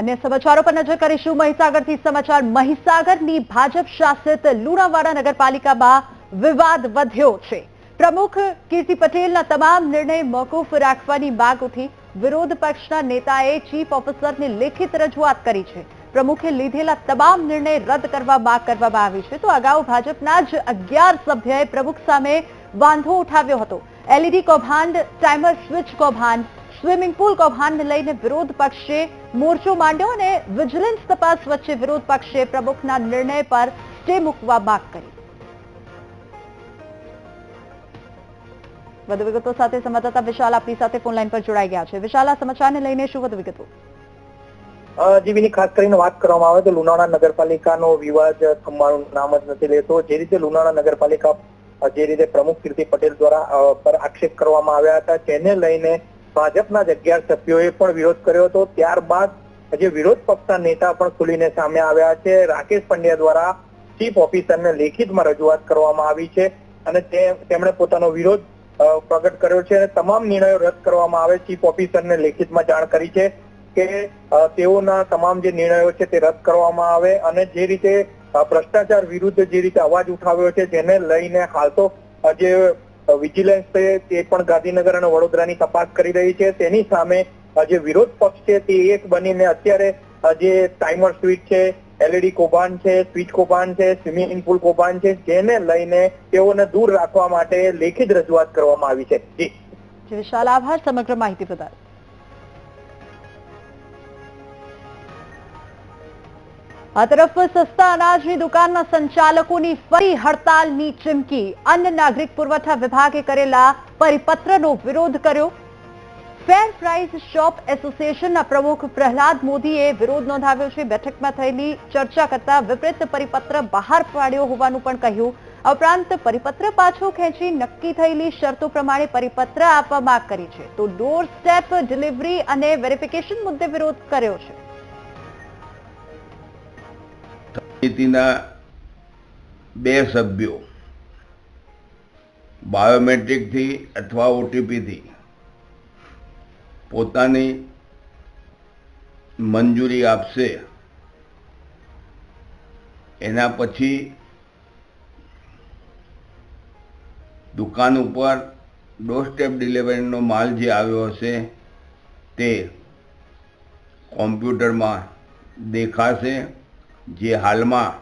અન્ય સમાચારો પર નજર કરીશું. મહીસાગરથી સમાચાર. મહીસાગરની ભાજપ શાસિત લુણાવાડા નગરપાલિકામાં વિવાદ વધ્યો છે. પ્રમુખ કીર્તિ પટેલના તમામ નિર્ણય મોકૂફ રાખવાની માંગ ઉઠી. વિરોધ પક્ષના નેતાએ ચીફ ઓફિસરને લેખિત રજૂઆત કરી છે. પ્રમુખે લીધેલા તમામ નિર્ણય રદ કરવા માંગ કરવામાં આવી છે. તો અગાઉ ભાજપના જ અગિયાર સભ્યએ પ્રમુખ સામે વાંધો ઉઠાવ્યો હતો. એલઈડી કૌભાંડ, ટાઈમર સ્વિચ કૌભાંડ સ્વિમિંગ પુલ કૌભાંડને લઈને વિરોધ પક્ષે મોરચો માંડ્યો અને વિજિલન્સ તપાસ વચ્ચે વિરોધ પક્ષે પ્રમુખના નિર્ણય પર સ્ટે મૂકવા માંગ કરી. વધુ વિગતો સાથે સંવાદદાતા વિશાલ આપણી સાથે ફોનલાઈન પર જોડાઈ ગયા છે. વિશાલ સમાચારને લઈને શું વધુ વિગતો? જીવીની ખાસ કરીને વાત કરવામાં આવે તો લુણાવાડા નગરપાલિકાનો વિવાદ થમવાનું નામ જ નથી લેતો. જે રીતે લુણાવાડા નગરપાલિકા, જે રીતે પ્રમુખ કીર્તિ પટેલ દ્વારા પર આક્ષેપ કરવામાં આવ્યા હતા, તેને લઈને ભાજપના જ અગિયાર સભ્યોએ પણ વિરોધ કર્યો હતો. ત્યારબાદ જે વિરોધ પક્ષના નેતા પણ ખુલીને સામે આવ્યા છે. રાકેશ પંડ્યા દ્વારા ચીફ ઓફિસરને લેખિતમાં રજૂઆત કરવામાં આવી છે અને તેમણે પોતાનો વિરોધ પ્રગટ કર્યો છે અને તમામ નિર્ણયો રદ કરવામાં આવે ચીફ ઓફિસરને લેખિતમાં જાણ કરી છે કે તેઓના તમામ જે નિર્ણયો છે તે રદ કરવામાં આવે અને જે રીતે ભ્રષ્ટાચાર વિરુદ્ધ જે રીતે અવાજ ઉઠાવ્યો છે જેને લઈને હાલ તો જે વિજિલન્સ તે પણ ગાંધીનગર અને વડોદરાની તપાસ કરી રહી છે. તેની સામે જે વિરોધ પક્ષ છે, તે એક બનીને અત્યારે જે ટાઈમર સ્વીચ છે એલઈડી કૌભાંડ છે, સ્વીચ કૌભાંડ છે, સ્વિમિંગ પુલ કૌભાંડ છે, જેને લઈને તેઓને દૂર રાખવા માટે લેખિત રજૂઆત કરવામાં આવી છે. જી. વિશાલ આભાર. સમગ્ર માહિતી બદલ આ તરફ સસ્તા અનાજની દુકાનના સંચાલકોની ફરી હડતાલની ચીમકી. અન્ન નાગરિક પુરવઠા વિભાગે કરેલા પરિપત્રનો વિરોધ કર્યો. ફેર પ્રાઇસ શોપ એસોસિએશનના પ્રમુખ પ્રહલાદ મોદીએ વિરોધ નોંધાવ્યો છે. બેઠકમાં થયેલી ચર્ચા કરતા વિપરીત પરિપત્ર બહાર પાડ્યો હોવાનું પણ કહ્યું. ઉપરાંત પરિપત્ર પાછો ખેંચી નક્કી થયેલી શરતો પ્રમાણે પરિપત્ર આપવા માંગ કરી છે. તો ડોર સ્ટેપ ડિલિવરી અને વેરિફિકેશન મુદ્દે વિરોધ કર્યો છે. સમિતિના બે સભ્યો, બાયોમેટ્રિકથી અથવા ઓટીપીથી, પોતાની મંજૂરી આપશે, એના પછી દુકાન ઉપર ડોર સ્ટેપ ડિલિવરીનો માલ જે આવ્યો હશે તે કોમ્પ્યુટરમાં દેખાશે. જે હાલમાં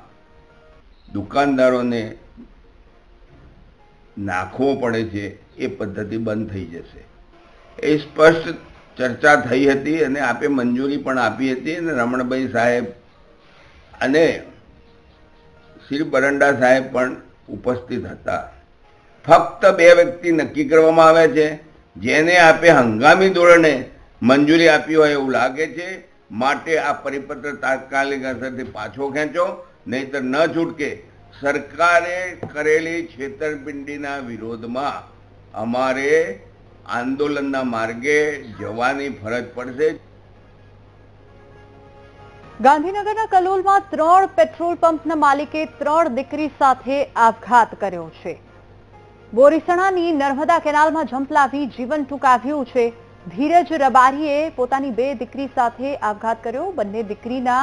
દુકાનદારોને નાખવો પડે છે, એ પદ્ધતિ બંધ થઈ જશે. એ સ્પષ્ટ ચર્ચા થઈ હતી અને આપે મંજૂરી પણ આપી હતી અને રમણભાઈ સાહેબ અને શ્રી બરંડા સાહેબ પણ ઉપસ્થિત હતા. ફક્ત બે વ્યક્તિ નક્કી કરવામાં આવે છે, જેને આપે હંગામી ધોરણે મંજૂરી આપી હોય એવું લાગે છે માટે આ પરિપત્ર તાત્કાલિક અસરથી પાછો ખેંચો, નહીતર ન છૂટકે સરકારે કરેલી છેતરપિંડીના વિરોધમાં અમારે આંદોલનના માર્ગે જવાની ફરજ પડશે. ગાંધીનગરના કલોલમાં ત્રણ પેટ્રોલ પંપના માલિકે ત્રણ દીકરી સાથે આપઘાત કર્યો છે. બોરીસણાની નર્મદા કેનાલમાં ઝંપલાવી જીવન ટૂંકાવ્યું છે. ધીરજ રબારીએ પોતાની બે દીકરી સાથે આપઘાત કર્યો. બંને દીકરીના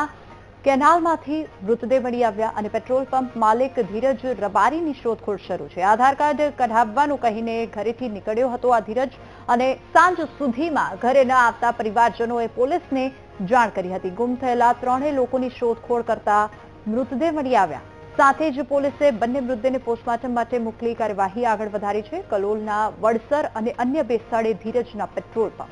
કેનાલમાંથી મૃતદેહ મળી આવ્યા અને પેટ્રોલ પંપ માલિક ધીરજ રબારીની શોધખોળ શરૂ છે. આધાર કાર્ડ કઢાવવાનું કહીને ઘરેથી નીકળ્યો હતો આ ધીરજ અને સાંજ સુધીમાં ઘરે ન આવતા પરિવારજનોએ પોલીસને જાણ કરી હતી. ગુમ થયેલા ત્રણેય લોકોની શોધખોળ કરતા મૃતદેહ મળી આવ્યા. સાથે જ પોલીસે બંને મૃતદેહને પોસ્ટમોર્ટમ માટે મોકલી કાર્યવાહી આગળ વધારી છે. કલોલના વડસર અને અન્ય બે સ્થળે ધીરજના પેટ્રોલ પંપ.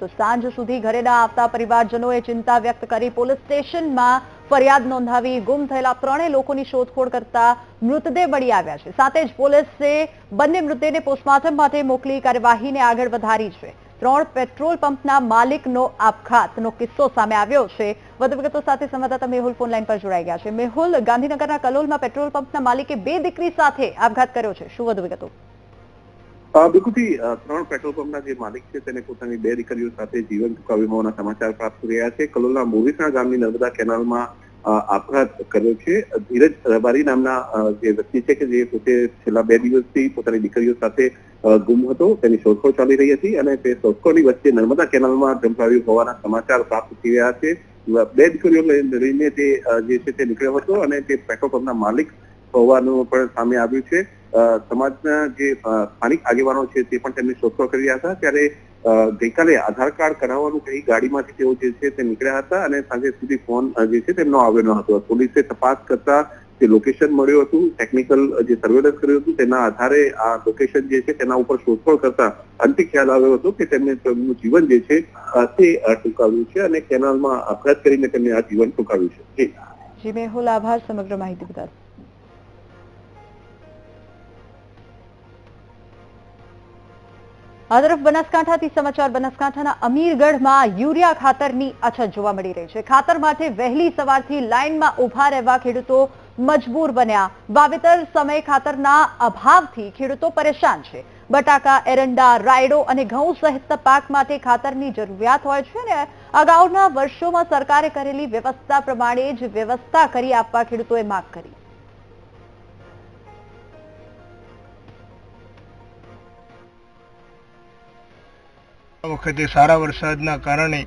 તો સાંજ સુધી ઘરે ના આવતા પરિવારજનોએ ચિંતા વ્યક્ત કરી પોલીસ સ્ટેશનમાં ફરિયાદ નોંધાવી. ગુમ થયેલા ત્રણેય લોકોની શોધખોળ કરતા મૃતદેહ મળી આવ્યા છે. સાથે જ પોલીસે બંને મૃતદેહને પોસ્ટમોર્ટમ માટે મોકલી કાર્યવાહીને આગળ વધારી છે. ત્રણ પેટ્રોલ પંપના માલિકનો આપઘાતનો કિસ્સો સામે આવ્યો છે. વધુ વિગતો સાથે સંવાદદાતા મેહુલ ફોનલાઈન પર જોડાઈ ગયા છે. મેહુલ, ગાંધીનગરના કલોલમાં પેટ્રોલ પંપના માલિકે બે દીકરી સાથે આપઘાત કર્યો છે. શું વધુ વિગતો? બિલકુલથી ત્રણ પેટ્રોલ પંપના જે માલિક છે તેને પોતાની બે દીકરીઓ સાથે જીવન ટૂંકાવ્યું હોવાના સમાચાર પ્રાપ્ત રહ્યા છે. કલોલના મોવીસણા ગામની નર્મદા કેનાલમાં આપઘાત કર્યો છે. ધીરજ રબારી નામના જે વ્યક્તિ છે કે જે પોતે છેલ્લા બે દિવસથી પોતાની દીકરીઓ સાથે ગુમ હતો, તેની શોધખોળ ચાલી રહી હતી અને તે શોધખોળની વચ્ચે નર્મદા કેનાલમાં ઝંપલાવ્યું હોવાના સમાચાર પ્રાપ્ત થઈ રહ્યા છે. બે દીકરીઓ લઈને તે જે છે તે નીકળ્યો હતો અને તે પેટ્રોલ પંપના માલિક હોવાનું પણ સામે આવ્યું છે. સમાજના જે સ્થાનિક આગેવાનો છે તે પણ તેમની શોધખોળ કરી રહ્યા હતા. ત્યારે ગઈકાલે આધાર કાર્ડ કરાવવાનું કહી ગાડીમાંથી તેઓ જે છે તે નીકળ્યા હતા અને સાંજે સુધી ફોન જે છે તેમનો આવ્યો ન હતો. પોલીસે તપાસ કરતા જે લોકેશન મળ્યું હતું ટેકનિકલ જે સર્વેલન્સ કર્યું હતું, તેના આધારે આ લોકેશન જે છે તેના ઉપર શોધખોળ કરતા અંતિમ ખ્યાલ આવ્યો હતો કે તેમને તેમનું જીવન જે છે તે ટૂંકાવ્યું છે અને કેનાલમાં અપઘાત કરીને તેમને આ જીવન ટૂંકાવ્યું છે. જી, મેહુલ, આભાર, સમગ્ર માહિતી બદલ. આ તરફ બનાસકાંઠાથી સમાચાર. બનાસકાંઠાના અમીરગઢમાં યુરિયા ખાતરની અછત જોવા મળી રહી છે. ખાતર માટે વહેલી સવારથી લાઇનમાં ઊભા રહેવા ખેડૂતો મજબૂર બન્યા. વાવેતર સમય ખાતરના અભાવથી ખેડૂતો પરેશાન છે. બટાકા, એરંડા, રાયડો અને ઘઉં સહિત પાક માટે ખાતરની જરૂરિયાત હોય છે અને અગાઉના વર્ષોમાં સરકારે કરેલી વ્યવસ્થા પ્રમાણે જ વ્યવસ્થા કરી આપવા ખેડૂતોએ માંગ કરી. આ વખતે સારા વરસાદના કારણે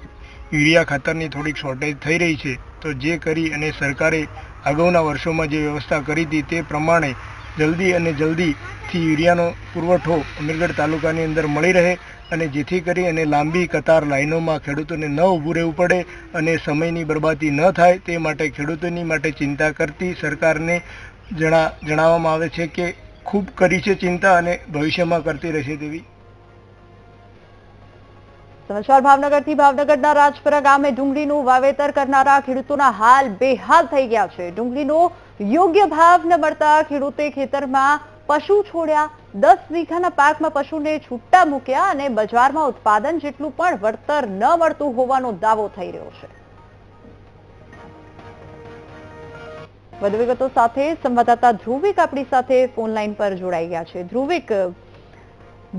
યુરિયા ખાતરની થોડીક શોર્ટેજ થઈ રહી છે. તો જે કરી અને સરકારે અગાઉના વર્ષોમાં જે વ્યવસ્થા કરી હતી તે પ્રમાણે જલ્દી અને જલ્દીથી યુરિયાનો પુરવઠો અમીરગઢ તાલુકાની અંદર મળી રહે અને જેથી કરી અને લાંબી કતાર લાઈનોમાં ખેડૂતોને ન ઊભું રહેવું પડે અને સમયની બરબાદી ન થાય તે માટે ખેડૂતોની માટે ચિંતા કરતી સરકારને જણા જણાવવામાં આવે છે કે ખૂબ કરી છે ચિંતા અને ભવિષ્યમાં કરતી રહેશે તેવી સમાચાર ભાવનગરથી ભાવનગરના રાજપરા ગામે ડુંગળીનું વાવેતર કરનારા ખેડૂતોના હાલ બેહાલ થઈ ગયા છે. ડુંગળીનો યોગ્ય ભાવ ન મળતા ખેડૂતે ખેતરમાં પશુ છોડ્યા, દસ વીઘાના પાકમાં પશુને છૂટા મૂક્યા અને બજારમાં ઉત્પાદન જેટલું પણ વળતર ન મળતું હોવાનો દાવો થઈ રહ્યો છે. વધુ વિગતો સાથે સંવાદદાતા ધ્રુવિક આપણી સાથે ફોન લાઈન પર જોડાઈ ગયા છે. ધ્રુવિક,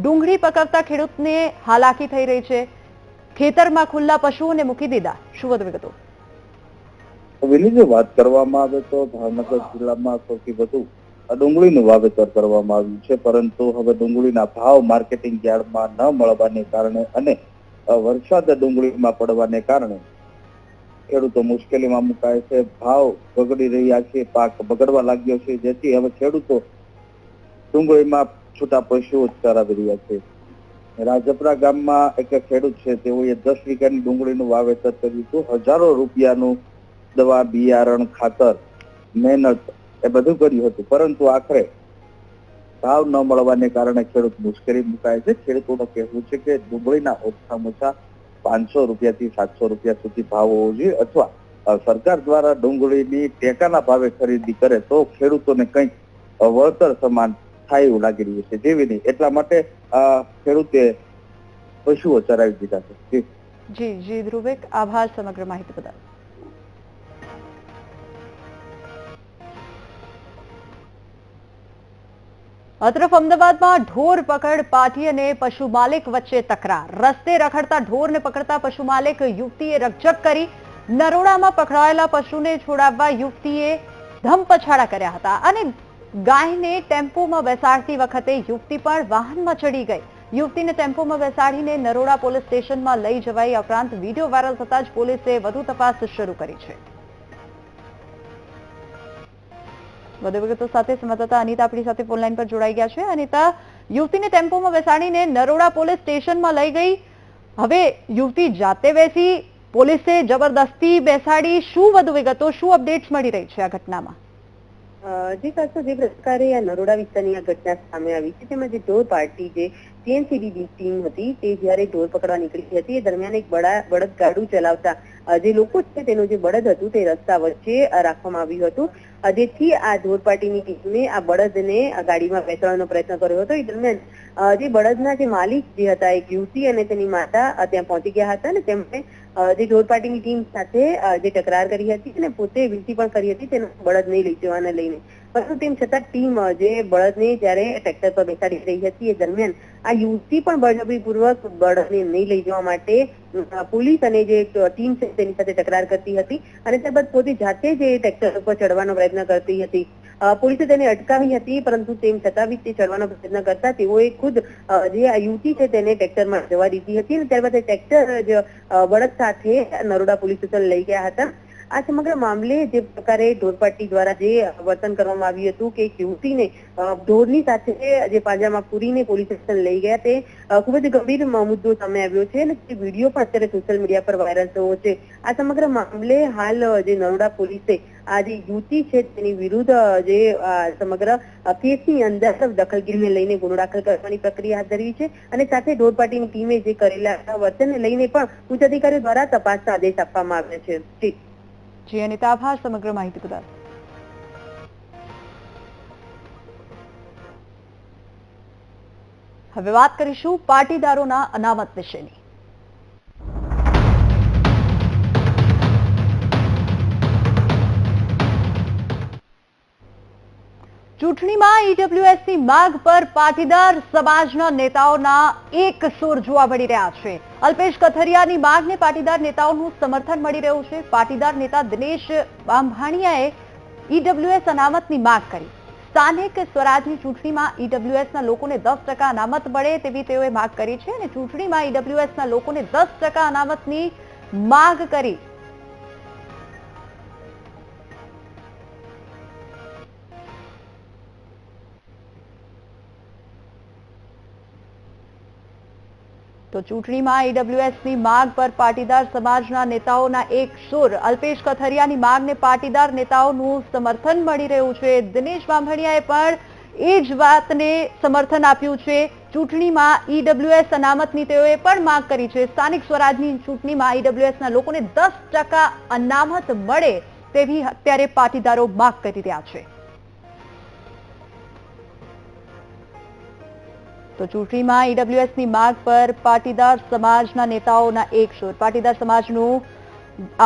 ડુંગળી પકવતા ખેડૂતને હાલાકી થઈ રહી છે. ખેતરમાં ખુલ્લા પશુઓને મૂકી દીધા. શું વધુ વિગતો વેલી જો વાત કરવામાં આવે તો ભાવનગર જિલ્લામાં સૌથી વધુ ડુંગળીનું વાવેતર કરવામાં આવ્યું છે, પરંતુ હવે ડુંગળીના ભાવ માર્કેટિંગ યાર્ડમાં ન મળવાને કારણે અને વરસાદ ડુંગળીમાં પડવાને કારણે ખેડૂતો મુશ્કેલીમાં મુકાય છે. ભાવ બગડી રહ્યા છે, પાક બગડવા લાગ્યો છે, જેથી હવે ખેડૂતો ડુંગળીમાં છૂટા પશુઓ ચરાવી રહ્યા છે. રાજપરા ગામમાં એક ખેડૂત છે, તેઓએ દસ વીઘાની ડુંગળીનું વાવેતર કર્યું હતું. હજારો રૂપિયાનું દવા, બિયારણ, ખાતર, મહેનત એ બધું કર્યું હતું. પરંતુ આખરે ભાવ ન મળવાને કારણે ખેડૂત મુશ્કેલી મુકાય છે. ખેડૂતોનું કહેવું છે કે ડુંગળીના ઓછામાં ઓછા પાંચસો રૂપિયાથી સાતસો રૂપિયા સુધી ભાવ હોવો જોઈએ અથવા સરકાર દ્વારા ડુંગળીની ટેકાના ભાવે ખરીદી કરે તો ખેડૂતોને કંઈક વળતર સમાન થાય એવું લાગી રહ્યું છે જેવી નહીં. એટલા માટે ખેડૂતે પશુઓ ચરાવી દીધા છે. જી. જી ધ્રુવિક, આભાર સમગ્ર માહિતી બદલ. અતરફ અમદાવાદમાં ઢોર પકડ પાટી અને પશુ માલિક વચ્ચે તકરાર. રસ્તે રખડતા ઢોરને પકડતા પશુ માલિક યુવતીએ રકઝક કરી નરોડામાં પકડાયેલા પશુને છોડાવવા યુવતીએ ધમપછાડા કર્યા હતા. અને ગાયને ટેમ્પોમાં બેસાડતી વખતે યુવતી પણ વાહનમાં ચડી ગઈ. યુવતીને ટેમ્પોમાં બેસાડીને નરોડા પોલીસ સ્ટેશનમાં લઈ જવાઈ ઉપરાંત વીડિયો વાયરલ થતા જ પોલીસે વધુ તપાસ શરૂ કરી છે. વધુ વિગતો સાથે સંવાદદાતા અનિતા આપણી સાથે ફોનલાઈન પર જોડાઈ ગયા છે. અનિતા, યુવતીને ટેમ્પોમાં બેસાડીને નરોડા પોલીસ સ્ટેશનમાં લઈ ગઈ. હવે યુવતી જાતે બેસી, પોલીસે જબરદસ્તી બેસાડી. શું વધુ વિગતો, શું અપડેટ્સ મળી રહી છે આ ઘટનામાં? જે ખાસો જે પ્રકારે આ નરોડા વિસ્તારની આ ઘટના સામે આવી છે, તેમાં જે ઢોર પાર્ટી જે ટીએનસીબી ટીમ હતી, તે જ્યારે ઢોર પકડવા નીકળી હતી, એ દરમિયાન એક બળદ ગાડું ચલાવતા જે લોકો છે તેનું જે બળદ હતું તે રસ્તા વચ્ચે રાખવામાં આવ્યું હતું. જેથી આ ઢોર પાર્ટીની ટીમે આ બળદને ગાડીમાં બેસાડવાનો પ્રયત્ન કર્યો હતો. એ દરમિયાન જે બળદના જે માલિક જે હતા, એક યુવતી અને તેની માતા ત્યાં પહોંચી ગયા હતા અને તેમણે જે ઢોર પાર્ટીની ટીમ સાથે જે તકરાર કરી હતી અને પોતે વિનંતી પણ કરી હતી તેનો બળદ નહીં લઈ જવાને લઈને. પરંતુ તેમ છતાં ટીમ જે બળદને જ્યારે ટ્રેક્ટર પર બેસાડી રહી હતી એ દરમિયાન આ યુવતી પણ બળજબરીપૂર્વક બળદને નહીં લઈ જવા માટે પોલીસ અને જે ટીમ છે તેની સાથે તકરાર કરતી હતી અને ત્યારબાદ પોતે જાતે જે ટ્રેક્ટર ઉપર ચડવાનો પ્રયત્ન કરતી હતી. પોલીસે તેને અટકાવી હતી, પરંતુ તેમ છતાં બી તે ચડવાનો પ્રયત્ન કરતા તેઓએ ખુદ જે આ યુવતી છે તેને ટ્રેક્ટરમાં જવા દીધી હતી અને ત્યારબાદ ટ્રેક્ટર જ બળદ સાથે નરોડા પોલીસ સ્ટેશન લઈ ગયા હતા. આ સમગ્ર મામલે જે પ્રકારે ઢોરપટ્ટી દ્વારા જે વર્તન કરવામાં આવ્યું હતું કે એક યુવતીને ઢોરની સાથે જે પાંજરામાં પૂરીને પોલીસ સ્ટેશન લઈ ગયા તે ખૂબ જ ગંભીર મુદ્દો સામે આવ્યો છે અને તે વીડિયો પણ અત્યારે સોશિયલ મીડિયા પર વાયરલ થયો છે. આ સમગ્ર મામલે હાલ જે નરોડા પોલીસે આ જે યુવતી છે તેની વિરુદ્ધ જે સમગ્ર કેસની અંદર દખલગીરીને લઈને ગુનો દાખલ કરવાની પ્રક્રિયા હાથ ધરી છે અને સાથે ઢોરપાટીની ટીમે જે કરેલા વર્તનને લઈને પણ ઉચ્ચ અધિકારીઓ દ્વારા તપાસના આદેશ આપવામાં આવ્યા છે. જી અનિતા આભાર સમગ્ર માહિતી બદલ હવે વાત કરીશું પાટીદારોના અનામત વિશેની. ચૂંટણીમાં ઈડબ્લ્યુએસની માગ પર પાટીદાર સમાજના નેતાઓના એક સુર જોવા મળી રહ્યા છે. અલ્પેશ કથરિયાની માગને પાટીદાર નેતાઓનું સમર્થન મળી રહ્યું છે. પાટીદાર નેતા દિનેશ બાંભાણીયાએ ઈડબ્લ્યુએસ અનામતની માગ કરી. સ્થાનિક સ્વરાજની ચૂંટણીમાં ઈડબ્લ્યુએસના લોકોને દસ ટકા અનામત મળે તેવી તેઓએ માગ કરી છે અને ચૂંટણીમાં ઈડબ્લ્યુએસના લોકોને દસ ટકા અનામતની માગ કરી તો ચૂંટણીમાં ઈડબ્લ્યુએસની માંગ પર પાટીદાર સમાજના નેતાઓના એક સુર. અલ્પેશ કથરિયાની માંગને પાટીદાર નેતાઓનું સમર્થન મળી રહ્યું છે. દિનેશ બાંભણિયાએ પણ એ જ વાતને સમર્થન આપ્યું છે. ચૂંટણીમાં ઈડબ્લ્યુએસ અનામતની તેઓએ પણ માંગ કરી છે. સ્થાનિક સ્વરાજની ચૂંટણીમાં ઈડબ્લ્યુએસના લોકોને દસ અનામત મળે તેવી અત્યારે પાટીદારો માંગ કરી રહ્યા છે. તો ચૂંટણીમાં ઈડબ્લ્યુએસની માંગ પર પાટીદાર સમાજના નેતાઓના એક શોર પાટીદાર સમાજનું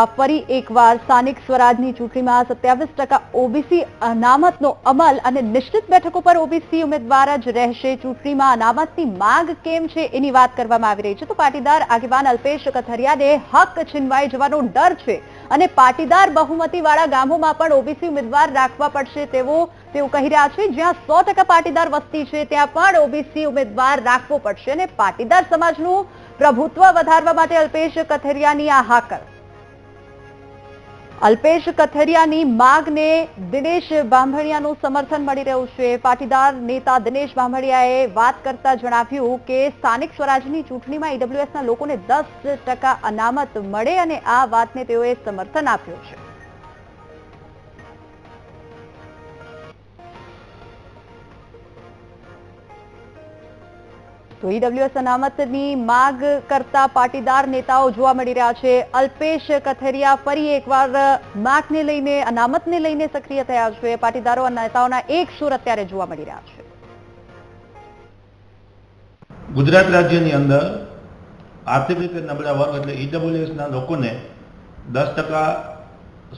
આ ફરી એકવાર સ્થાનિક સ્વરાજની ચૂંટણીમાં સત્યાવીસ ટકા ઓબીસી અનામતનો અમલ અને નિશ્ચિત બેઠકો પર ઓબીસી ઉમેદવાર જ રહેશે. ચૂંટણીમાં અનામતની માંગ કેમ છે એની વાત કરવામાં આવી રહી છે. તો પાટીદાર આગેવાન અલ્પેશ કથરિયાને હક છીનવાઈ જવાનો ડર છે. અને પાટીદાર બહુમતીવાળા ગામોમાં પણ ઓબીસી ઉમેદવાર રાખવા પડશે તેવો તેઓ કહી રહ્યા છે. જ્યાં સો પાટીદાર વસ્તી છે, ત્યાં પણ ઓબીસી ઉમેદવાર રાખવો પડશે અને પાટીદાર સમાજનું પ્રભુત્વ વધારવા માટે અલ્પેશ કથેરિયાની આ હાકલ. અલ્પેશ કથરિયાની માગને દિનેશ બાંભણિયાનું સમર્થન મળી રહ્યું છે. પાટીદાર નેતા દિનેશ બાંભણિયાએ વાત કરતા જણાવ્યું કે સ્થાનિક સ્વરાજની ચૂંટણીમાં ઈડબ્લ્યુએસના લોકોને દસ અનામત મળે અને આ વાતને તેઓએ સમર્થન આપ્યું છે. તો ઈડબ્લ્યુએસ અનામતની માગ કરતા પાટીદાર નેતાઓ જોવા મળી રહ્યા છે. અલ્પેશ કથેરિયા ફરી એકવાર માગને લઈને, અનામતને લઈને સક્રિય થયા છે. પાટીદારો નેતાઓના એક સુર અત્યારે જોવા મળી રહ્યા છે. ગુજરાત રાજ્યની અંદર આર્થિક રીતે નબળા વર્ગ એટલે ઈડબ્લ્યુએસના લોકોને દસ ટકા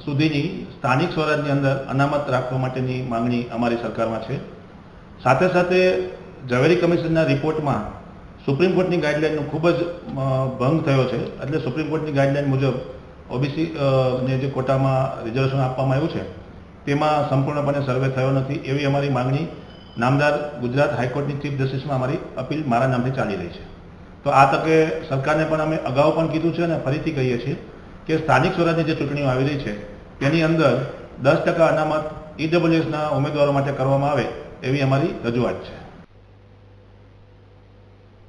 સુધીની સ્થાનિક સ્વરાજની અંદર અનામત રાખવા માટેની માંગણી અમારી સરકારમાં છે. સાથે સાથે ઝવેરી કમિશનના રિપોર્ટમાં સુપ્રીમ કોર્ટની ગાઈડલાઇનનો ખૂબ જ ભંગ થયો છે. એટલે સુપ્રીમ કોર્ટની ગાઈડલાઇન મુજબ ઓબીસી ને જે કોટામાં રિઝર્વેશન આપવામાં આવ્યું છે, તેમાં સંપૂર્ણપણે સર્વે થયો નથી. એવી અમારી માંગણી નામદાર ગુજરાત હાઈકોર્ટની ચીફ જસ્ટિસમાં અમારી અપીલ મારા નામથી ચાલી રહી છે. તો આ તકે સરકારને પણ અમે અગાઉ પણ કીધું છે અને ફરીથી કહીએ છીએ કે સ્થાનિક સ્વરાજની જે ચૂંટણીઓ આવી રહી છે, તેની અંદર દસ ટકા અનામત ઈડબ્લ્યુએસના ઉમેદવારો માટે કરવામાં આવે એવી અમારી રજૂઆત છે.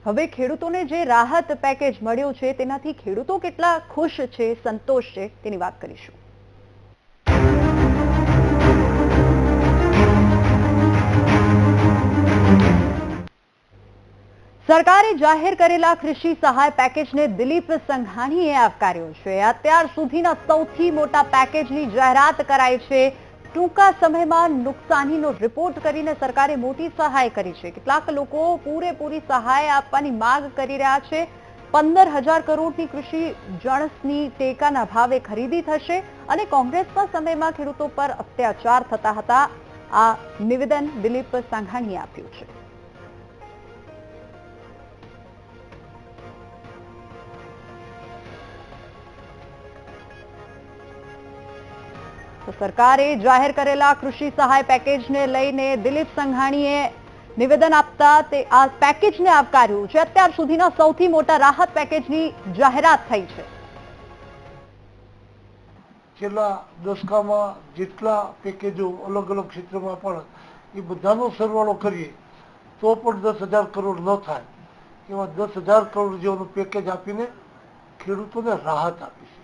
હવે ખેડૂતોને જે રાહત પેકેજ મળ્યું છે, તેનાથી ખેડૂતો કેટલા ખુશ છે, સંતોષ છે, તેની વાત કરીશું. સરકારે જાહેર કરેલા કૃષિ સહાય પેકેજને દિલીપ સંઘાણીએ આવકાર્યો છે. અત્યાર સુધીના સૌથી મોટા પેકેજની જાહેરાત કરાઈ છે ટૂંકા સમયમાં નુકસાનીનો રિપોર્ટ કરીને સરકારે મોટી સહાય કરી છે. કેટલાક લોકો પૂરેપૂરી સહાય આપવાની માંગ કરી રહ્યા છે. પંદર હજાર કરોડની કૃષિ જણસની ટેકાના ભાવે ખરીદી થશે અને કોંગ્રેસના સમયમાં ખેડૂતો પર અત્યાચાર થતા હતા. આ નિવેદન દિલીપ સાંઘાણીએ આપ્યું છે. તો સરકારે જાહેર કરેલા કૃષિ સહાય પેકેજને લઈને દિલીપ સંઘાણીએ નિવેદન આપતા તે આ પેકેજને આવકાર્યું છે. અત્યાર સુધીના સૌથી મોટા રાહત પેકેજની જાહેરાત થઈ છે. છેલ્લા દસકામાં જેટલા પેકેજો અલગ અલગ ક્ષેત્રમાં પણ એ બધાનો સરવાળો કરીએ, તો પણ દસ હજાર કરોડ ન થાય. એવા દસ હજાર કરોડ જેવાનું પેકેજ આપીને ખેડૂતોને રાહત આપી છે.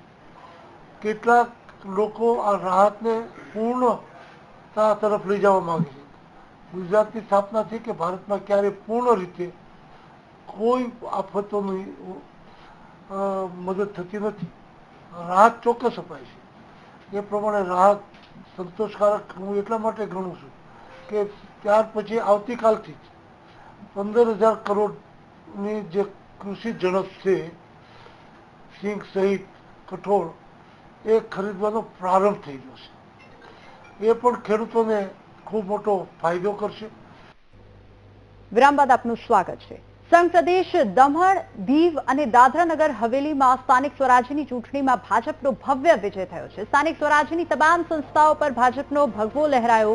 કેટલાક લોકો આ રાહતને પૂર્ણતા તરફ લઈ જવા માંગે છે. ગુજરાતની સ્થાપના છે કે ભારતમાં ક્યારે પૂર્ણ રીતે કોઈ આફતોની મદદ થતી નથી. રાહત ચોક્કસ અપાય છે. એ પ્રમાણે રાહત સંતોષકારક હું એટલા માટે ગણું છું કે ત્યાર પછી આવતીકાલથી જ પંદર હજાર કરોડની જે કૃષિ ઝડપ છે સિંગ સહિત કઠોળ એ ખરીદવાનો પ્રારંભ થઈ ગયો છે. એ પણ ખેડૂતોને ખૂબ મોટો ફાયદો કરશે. વિરામ બાદ આપનું સ્વાગત છે. સંઘ પ્રદેશ દમણ, દીવ અને દાદરાનગર હવેલીમાં સ્થાનિક સ્વરાજ્યની ચૂંટણીમાં ભાજપનો ભવ્ય વિજય થયો છે. સ્થાનિક સ્વરાજ્યની તમામ સંસ્થાઓ પર ભાજપનો ભગવો લહેરાયો.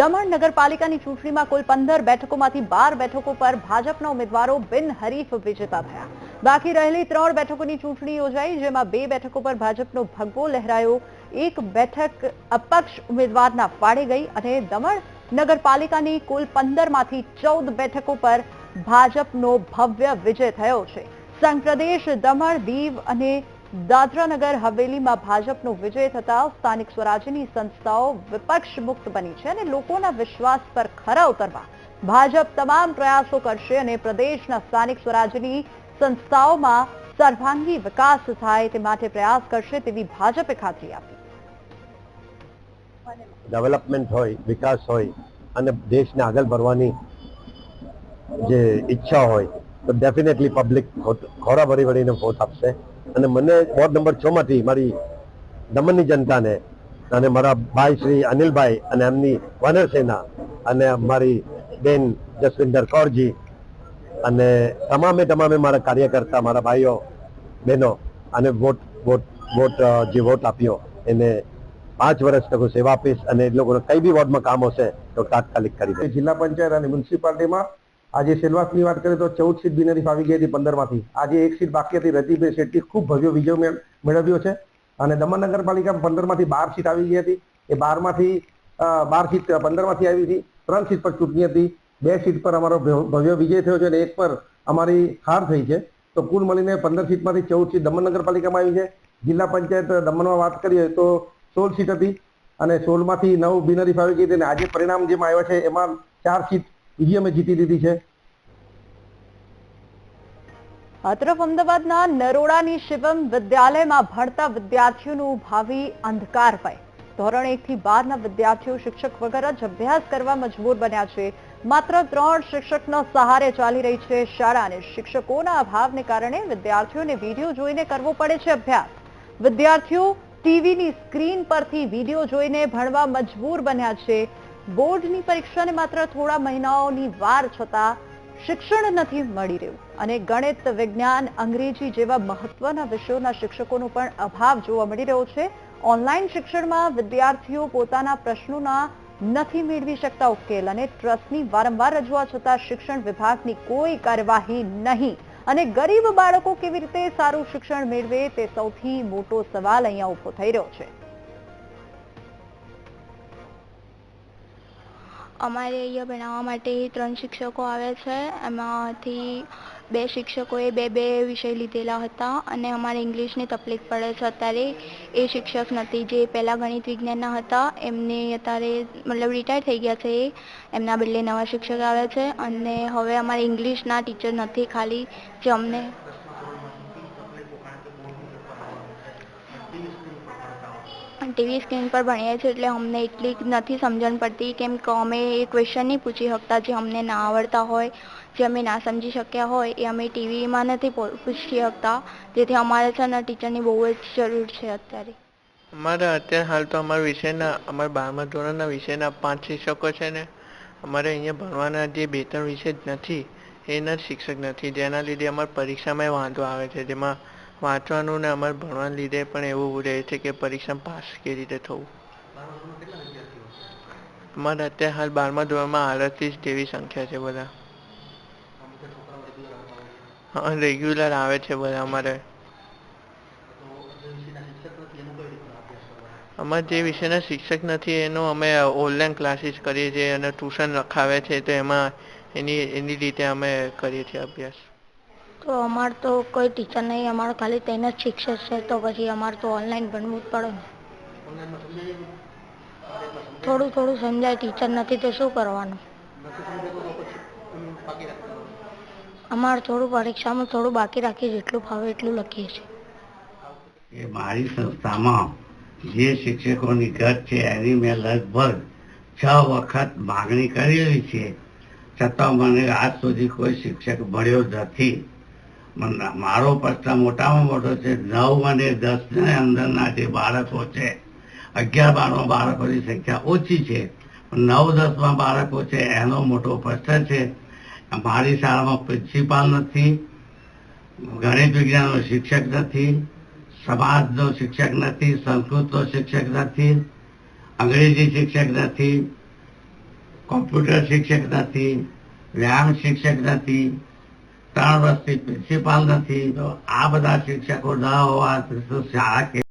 દમણ નગરપાલિકાની ચૂંટણીમાં કુલ પંદર બેઠકોમાંથી બાર બેઠકો પર ભાજપના ઉમેદવારો બિનહરીફ વિજેતા થયા. બાકી રહેલી ત્રણ બેઠકોની ચૂંટણી યોજાઈ, જેમાં બે બેઠકો પર ભાજપનો ભગવો લહેરાયો. એક બેઠક અપક્ષ ઉમેદવારના ફાળે ગઈ અને દમણ નગરપાલિકાની કુલ પંદરમાંથી ચૌદ બેઠકો પર ભાજપનો ભવ્ય વિજય થયો છે. સંઘ પ્રદેશ દમણ, દીવ અને દાદરાનગર હવેલીમાં ભાજપનો વિજય થતા સ્થાનિક સ્વરાજ્યની સંસ્થાઓ વિપક્ષ મુક્ત બની છે અને લોકોના વિશ્વાસ પર ખરા ઉતરવા ભાજપ તમામ પ્રયાસો કરશે અને પ્રદેશના સ્થાનિક સ્વરાજ્યની સંસ્થાઓમાં સર્વાંગી વિકાસ થાય તે માટે પ્રયાસ કરશે તેવી ભાજપે ખાતરી આપી. ડેવલપમેન્ટ હોય, વિકાસ હોય અને દેશને આગળ ભરવાની જે ઈચ્છા હોય, તો ડેફિનેટલી પબ્લિક ખોરા ભરી ભરીને વોટ આપશે. અને મને વોર્ડ નંબર છ માંથી મારી દમણની જનતાને અને મારા ભાઈ શ્રી અનિલભાઈ અને એમની વાનર સેના અને મારી બેન જસવિંદર કૌરજી અને તમામે તમામે મારા કાર્યકર્તા, મારા ભાઈઓ, બહેનો અને વોટ વોટ વોટ જે વોટ આપ્યો એને પાંચ વર્ષ તક સેવા આપીશ અને એ લોકોને કઈ બી વોર્ડમાં કામ હશે તો તાત્કાલિક કરી જિલ્લા પંચાયત અને મ્યુનિસિપાલિટીમાં આજે સેલવાસની વાત કરીએ તો ચૌદ સીટ બિનહરીફ આવી ગઈ હતી પંદરમાંથી. આજે એક સીટ બાકી હતી. રતિભાઈ શેટ્ટી ખૂબ ભવ્ય વિજય મેળવ્યો છે. અને દમણ નગરપાલિકા પંદરમાંથી બાર સીટ આવી ગઈ હતી. એ બારમાંથી બાર સીટ પંદરમાંથી આવી હતી. ત્રણ સીટ પર ચૂંટણી હતી. બે સીટ પર અમારો ભવ્ય વિજય થયો છે અને એક પર અમારી હાર થઈ છે. તો કુલ મળીને પંદર સીટમાંથી ચૌદ સીટ દમણ નગરપાલિકામાં આવી છે. જિલ્લા પંચાયત દમણમાં વાત કરીએ તો સોળ સીટ હતી અને સોળમાંથી નવ બિનહરીફ આવી ગઈ હતી. અને આજે પરિણામ જેમાં આવ્યા છે, એમાં ચાર સીટ ઈવીએમએ જીતી લીધી છે. આ અમદાવાદના નરોડાની શિવમ વિદ્યાલયમાં ભણતા વિદ્યાર્થીઓનું ભાવિ અંધકારમય ધોરણ એક થી બારના વિદ્યાર્થીઓ શિક્ષક વગર જ અભ્યાસ કરવા મજબૂર બન્યા છે. માત્ર ત્રણ શિક્ષકના સહારે ચાલી રહી છે શાળા અને શિક્ષકોના અભાવને કારણે વિદ્યાર્થીઓને વીડિયો જોઈને કરવો પડે છે અભ્યાસ. વિદ્યાર્થીઓ ટીવીની સ્ક્રીન પરથી વીડિયો જોઈને ભણવા મજબૂર બન્યા છે. બોર્ડની પરીક્ષાને માત્ર થોડા મહિનાઓની વાર છતાં શિક્ષણ નથી મળી રહ્યું. અને ગણિત, વિજ્ઞાન, અંગ્રેજી જેવા મહત્વના વિષયોના શિક્ષકોનો પણ અભાવ જોવા મળી રહ્યો છે. ઓનલાઈન શિક્ષણમાં વિદ્યાર્થીઓ પોતાના પ્રશ્નોના નથી મેળવી શકતા ઉકેલ અને ટ્રસ્ટની વારંવાર રજૂઆત છતાં શિક્ષણ વિભાગની કોઈ કાર્યવાહી નહીં. અને ગરીબ બાળકો કેવી રીતે સારું શિક્ષણ મેળવે તે સૌથી મોટો સવાલ અહીંયા ઊભો થઈ રહ્યો છે. અમારે અહીંયા ભણાવવા માટે ત્રણ શિક્ષકો આવે છે. એમાંથી બે શિક્ષકોએ બે બે વિષય લીધેલા હતા અને અમારે ઇંગ્લિશની તકલીફ પડે છે અત્યારે. એ શિક્ષક નથી, જે પહેલાં ગણિત વિજ્ઞાનના હતા, એમને અત્યારે મતલબ રિટાયર થઈ ગયા છે એ. એમના બદલે નવા શિક્ષક આવે છે અને હવે અમારે ઇંગ્લિશના ટીચર નથી ખાલી, જે અમને ટીવી સ્ક્રીન પર ભણીએ છીએ એટલે અમને એટલી નથી સમજણ પડતી કેમ કે અમે એ ક્વેશ્ચન નહીં પૂછી શકતા જે અમને ના આવડતા હોય, જે અમે ના સમજી શક્યા હોય, એ અમે ટીવીમાં નથી પૂછી શકતા. જેથી અમારે છે ને ટીચરની બહુ જ જરૂર છે અત્યારે. અમારા અત્યારે હાલ તો અમારા વિષયના, અમારા બારમા ધોરણના વિષયના પાંચ શિક્ષકો છે ને. અમારે અહીંયા ભણવાના જે બે ત્રણ વિષય નથી, એના શિક્ષક નથી. જેના લીધે અમારી પરીક્ષામાં વાંધો આવે છે. જેમાં વાંચવાનું ને અમારે ભણવાના લીધે પણ એવું રહે છે કે પરીક્ષામાં પાસ કેવી રીતે થવું. અમારે અત્યારે હાલ બારમા ધોરણમાં આડત્રીસ જેવી સંખ્યા છે બધા. હા રેગ્યુલર આવે છે બધા અમારે. અમારે જે વિષયના શિક્ષક નથી, એનો અમે ઓનલાઈન ક્લાસીસ કરીએ છીએ અને ટ્યુશન રખાવે છે, તો એમાં એની એની રીતે અમે કરીએ છીએ અભ્યાસ. તો અમાર તો કોઈ ટીચર નહીં, અમારે ખાલી તેના જ શિક્ષક છે, તો પછી અમારે તો ઓનલાઈન ભણવું જ પડે થોડું થોડું સમજાય ટીચર નથી તો શું કરવાનું? અમારે થોડું પરીક્ષામાં થોડું બાકી રાખીએ, જેટલું ફાવે એટલું લખીએ છીએ. એ મારી સંસ્થામાં જે શિક્ષકોની ઘટ છે, એની મેં લગભગ છ વખત માગણી કરેલી છે. છતાં મને આજ સુધી કોઈ શિક્ષક મળ્યો નથી. મારો પ્રશ્ન મોટામાં મોટો છે, નવ અને દસ ને અંદરના જે બાળકો છે, અગિયાર બારમાં બાળકોની સંખ્યા ઓછી છે નવ દસમાં બાળકો છે, એનો મોટો પ્રશ્ન છે. મારી શાળામાં પ્રિન્સિપાલ નથી, ગણિત વિજ્ઞાનનો શિક્ષક નથી, સમાજનો શિક્ષક નથી, સંસ્કૃતનો શિક્ષક નથી, અંગ્રેજી શિક્ષક નથી, કોમ્પ્યુટર શિક્ષક નથી વ્યાયામ શિક્ષક નથી ત્રણ વર્ષથી પ્રિન્સિપાલ નથી તો આ બધા શિક્ષકો ન હોવા શાળા